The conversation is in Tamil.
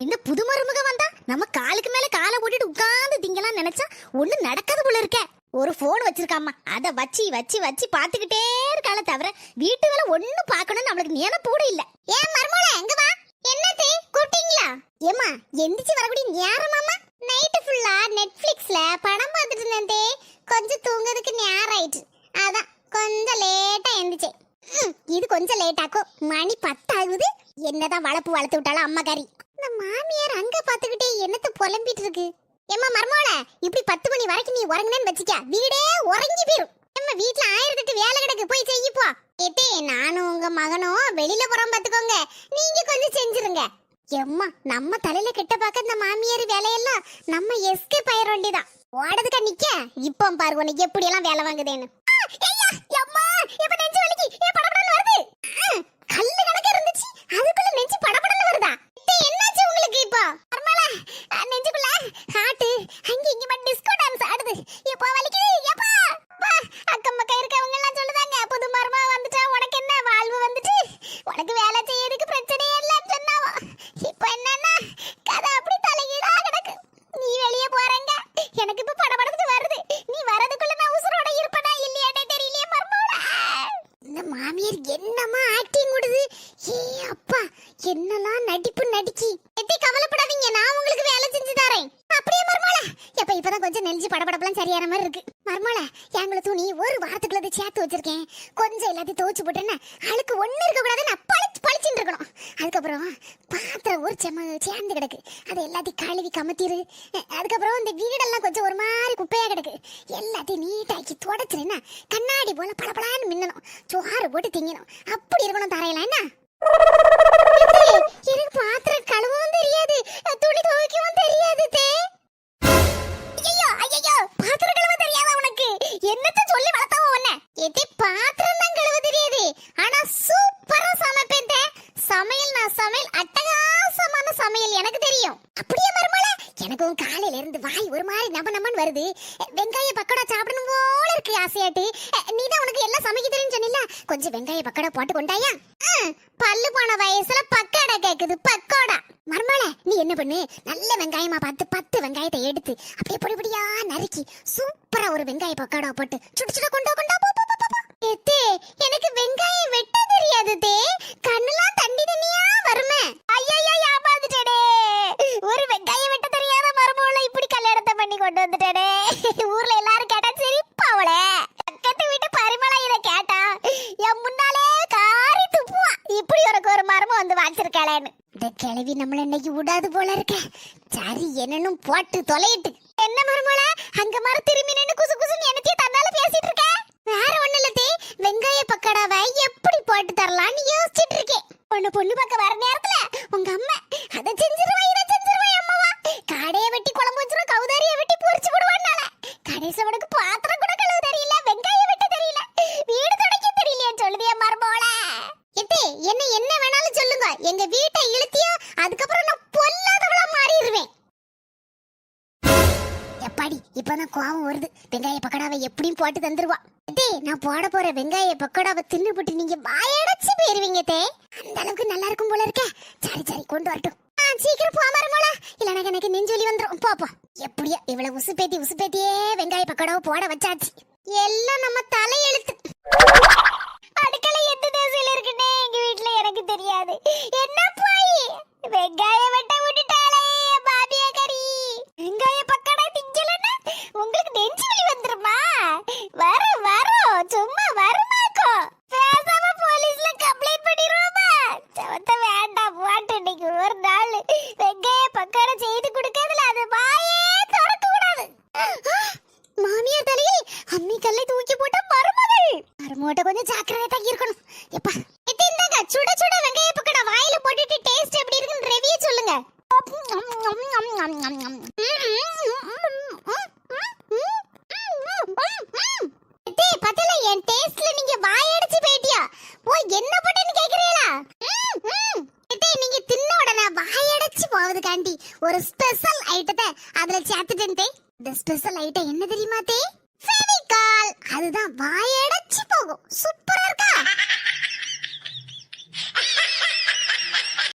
இந்த புது மருமக வந்தா நம்ம காலுக்கு மேல காலை போட்டுட்டு உட்கார்ந்து திங்கலாம் நினைச்சா ஒண்ணு நடக்காது போல இருக்க. ஒரு போன் வச்சிருக்காமா அத வச்சு வச்சு வச்சு பாத்துக்கிட்டே இருக்கால தவிர வீட்டு வேலை ஒண்ணு பாக்கணும்னு நம்மளுக்கு நினைப்பு கூட இல்ல. ஏன் மருமகள எங்க வா. என்னது? கூப்பிட்டீங்களா? ஏமா எந்திரிச்சு வரக்கூடிய நேரமாமா நைட்டு ஃபுல்லா நெட்ஃபிளிக்ஸ்ல படம் பார்த்துட்டு இருந்தே கொஞ்சம் தூங்குறதுக்கு நேரம் ஆயிட்டு. அதான் கொஞ்சம் லேட்டா எந்திரிச்சேன். இது கொஞ்சம் லேட் ஆக்கும் மணி பத்தாகுது. என்னதான் வளப்பு வளர்த்து விட்டாலும் அம்மா கறி. இந்த மாமியார் அங்க பாத்துக்கிட்டே என்னத்த புலம்பிட்டு இருக்கு ஏம்மா மர்மோல இப்படி பத்து மணி வரைக்கும் நீ உறங்குனேன்னு வச்சுக்க வீடே உறங்கி போயிரும். ஏம்மா வீட்ல ஆயிரத்தெட்டு வேலை கிடக்கு போய் செய்யப்போ ஏத்தே நானும் உங்க மகனும் வெளியில போறோம் பாத்துக்கோங்க நீங்க கொஞ்சம் செஞ்சிருங்க. எம்மா நம்ம தலையில கிட்ட பார்க்க இந்த மாமியார் வேலையெல்லாம் நம்ம எஸ்கேப் ஆயிர வேண்டியதான் ஓடதுக்கா நிக்க. இப்போ பாரு உனக்கு எப்படி எல்லாம் வேலை வாங்குதேன்னு. எப்பா வலிக்குது, எப்பா. அக்கம் பக்கம் இருக்கவங்க எல்லாம் சொல்லுதாங்க, புது மருமா வந்துட்டா, உனக்கு என்ன வாழ்வு வந்துட்டு? உனக்கு வேலை செய்யறதுக்கு பிரச்சனையே இல்லைன்னு சொன்னாவோ. இப்போ என்னன்னா, கதை அப்படி தலைகீழா கிடக்கு. நீ வெளியே போறங்க எனக்கு இப்ப படபடத்து வருது நீ வரதுக்குள்ள நான் உசுரோட இருப்பனா இல்லையாடே தெரியலையே மர்மோட இந்த மாமியார் என்னமா ஆக்டிங் விடுது ஏ அப்பா என்னலாம் நடிப்பு நடிக்கி எத்தி கவலைப்படாதீங்க நான் உங்களுக்கு வேலை செஞ்சு தரேன் அப்படியே மர்மோல எப்ப இப்பதான் கொஞ்சம் நெஞ்சு படபடப்பெல்லாம் சரியான மாதிரி இருக்கு. மர்மோல எங்களை துணி ஒரு வாரத்துக்குள்ள அதை சேர்த்து வச்சிருக்கேன். கொஞ்சம் எல்லாத்தையும் துவச்சு போட்டேன்னா அழுக்கு ஒண்ணு இருக்க கூடாது நான் பழிச்சு பழிச்சுட்டு இருக்கணும். அதுக்கப்புறம் பாத்திரம் ஒரு செம சேர்ந்து கிடக்கு. அதை எல்லாத்தையும் கழுவி கமத்திரு. அதுக்கப்புறம் இந்த வீடெல்லாம் கொஞ்சம் ஒரு மாதிரி குப்பையா கிடக்கு. எல்லாத்தையும் நீட்டாக்கி தொடச்சிருன்னா கண்ணாடி போல பளபளான்னு மின்னணும். சோறு போட்டு திங்கணும். அப்படி இருக்கணும் தரையில. என்ன? எனக்கு பாத்திரம் கழுவும் தெரியாது. துணி துவைக்க வாய் ஒரு மாதிரி நம்ம நம்மன்னு வருது. வெங்காய பக்கோடா சாப்பிடணும் போல இருக்கு ஆசையாட்டு நீ தான் உனக்கு எல்லாம் சமைக்க தெரியும் சொன்னில கொஞ்சம் வெங்காய பக்கோடா போட்டு கொண்டாயா? பல்லு போன வயசுல பக்கோடா கேக்குது பக்கோடா. மர்மால நீ என்ன பண்ணு? நல்ல வெங்காயமா பார்த்து பத்து வெங்காயத்தை எடுத்து அப்படியே பொடி பொடியா நறுக்கி சூப்பரா ஒரு வெங்காய பக்கோடா போட்டு சுடு சுட கொண்டா கொண்டா போ, போ, போ, போ, போ. எத்தே எனக்கு வெங்காயம் வெட்ட தெரியாது தே கண்ணெல்லாம் தண்ணி தண்ணியா வருமே ஐயோ ஏமாந்துட்டேனே ஒரு வெங்காயம் வெட்ட தெரியாத மருமகளை இப்படி கல்யாணத்தை பண்ணி கொண்டு வந்துட்டேனே. ஊர்ல எல்லாரும் கேட்டா சிரிப்பாவளே பக்கத்து வீட்டு பரிமளா இத கேட்டா என் முன்னாலே காரி துப்புவா. இப்படி உனக்கு ஒரு மரமும் வந்து வாச்சிருக்காளேன்னு. இந்த கிழவி நம்மள இன்னைக்கு விடாது போல இருக்க. சரி என்னன்னு போட்டு தொலையிட்டு. என்ன மருமல அங்க மரம் திரும்பி நின்னு குசு குசுன்னு என்னத்தையும் தந்தாலும் பேசிட்டு இருக்க வேற ஒண்ணு இல்ல தே வெங்காய பக்கடாவை எப்படி போட்டு தரலாம்னு யோசிச்சிட்டு இருக்கேன் பொண்ணு பொண்ணு பார்க்க வர நேரத்துல உங்க அம்மா அதை செஞ்சிருவா இதை செஞ்சிருவா அம்மாவா காடையை வெட்டி குழம்பு வச்சிரும் கவுதாரியை வெட்டி பொரிச்சு விடுவான்னால கடைசியில் உனக்கு பாத்திரம் கூட கழுவ தெரியல வெங்காயம் வெட்ட தெரியல வீடு துடைக்க தெரியலையே சொல்லுதியா மரபோல எத்தே என்ன என்ன வேணாலும் சொல்லுங்க. எங்க வீட்டை இழுத்தியா அதுக்கப்புறம் நான் பொல்லாதவளா மாறிடுவேன். எப்பாடி இப்பதான் கோவம் வருது. வெங்காய பக்கடாவை எப்படியும் போட்டு தந்துருவா. தே நான் போட போற வெங்காய பக்கோடாவை தின்னுபட்டு நீங்க வாயடைச்சு போயிருவீங்க தே. அந்த அளவுக்கு நல்லா இருக்கும் போல இருக்க. சரி சரி கொண்டு வரட்டும். சீக்கிரம் போ மருமோளா இல்லைனா எனக்கு நெஞ்சொலி வந்துரும். போ எப்படியா எப்படியோ இவ்வளவு உசுப்பேத்தி உசுப்பேத்தியே வெங்காய பக்கோடாவை போட வச்சாச்சு. எல்லாம் நம்ம தலையெழுத்து அடுக்களை எந்த திசையில இருக்குன்னே எங்க வீட்ல எனக்கு தெரியாது என்ன போய் வெங்காயம் வெட்ட விட்டுட்டாளே பாபியா கறி வெங்காய பக்கடா திங்கலன்னா உங்களுக்கு நெஞ்சு வலி வந்துருமா வரும் வரும் சும்மா வருமாக்கோ பேசாம போலீஸ்ல கம்ப்ளைண்ட் பண்ணிடுவோமா சவத்த வேண்டாம் போட்டு இன்னைக்கு ஒரு நாள் வெங்காய பக்கடா செய்து கொடுக்கறதுல அது வாயே திறக்க கூடாது மாமியார் தலையில் அம்மி கல்லை தூக்கி போட்ட மருமகள். மருமோட்ட கொஞ்சம் ஜாக்கிரதையா தான் இருக்கணும். எப்பா இது இந்தாங்க சுட சுட வெங்காய பக்கடா வாயில போட்டுட்டு டேஸ்ட் எப்படி இருக்குன்னு ரிவ்யூ சொல்லுங்க. எத்தே, பத்தல, என் டேஸ்ட்ல நீங்க வாயடைச்சு போயிட்டியா? ஓ என்ன போட்டேன்னு கேக்குறீங்களா? ம், ம். எத்தே, நீங்க தின்ன உடனே வாயடைச்சு போவதுக்காண்டி ஒரு ஸ்பெஷல் ஐட்டத்தை அதுல சேர்த்துட்டேன் தே. இந்த ஸ்பெஷல் ஐட்டம் என்ன தெரியுமா தே? ஃபெவிகால் அதுதான் வாயடைச்சு போகும். சூப்பரா இருக்கா?